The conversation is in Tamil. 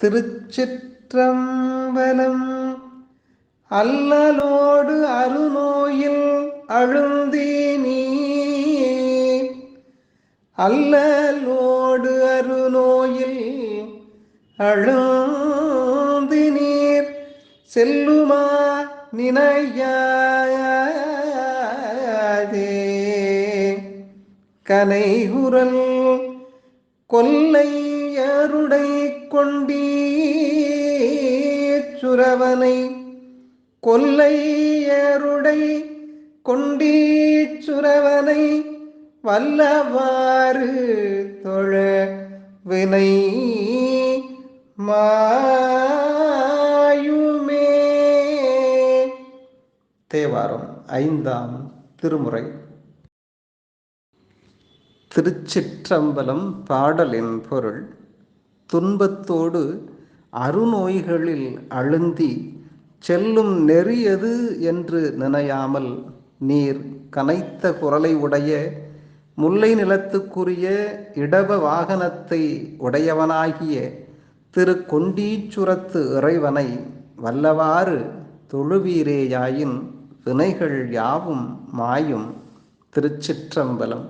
திருச்சிற்றம்பலம். அல்லலோடு அருநோயில் அழுந்தி நீ அல்லலோடு அருநோயில் அழுந்தி நீர் செல்லுமா நினையாதே. கனைகுரல் கொல்லை கொல்லையருடை கொண்டீச்சுரவனை கொல்லையருடை கொண்டீச்சுரவனை வல்லவாறு தொழ வினை மாயுமே. தேவாரம் ஐந்தாம் திருமுறை. திருச்சிற்றம்பலம் பாடலின் பொருள். துன்பத்தோடு அருநோய்களில் அழுந்தி செல்லும் நெறியது என்று நினையாமல் நீர் கனைத்த குரலை உடைய முல்லை நிலத்துக்குரிய இடப வாகனத்தை உடையவனாகிய திரு கொண்டீச்சுரத்து இறைவனை வல்லவாறு தொழுவீரேயாயின் வினைகள் யாவும் மாயும் திருச்சிற்றம்பலம்.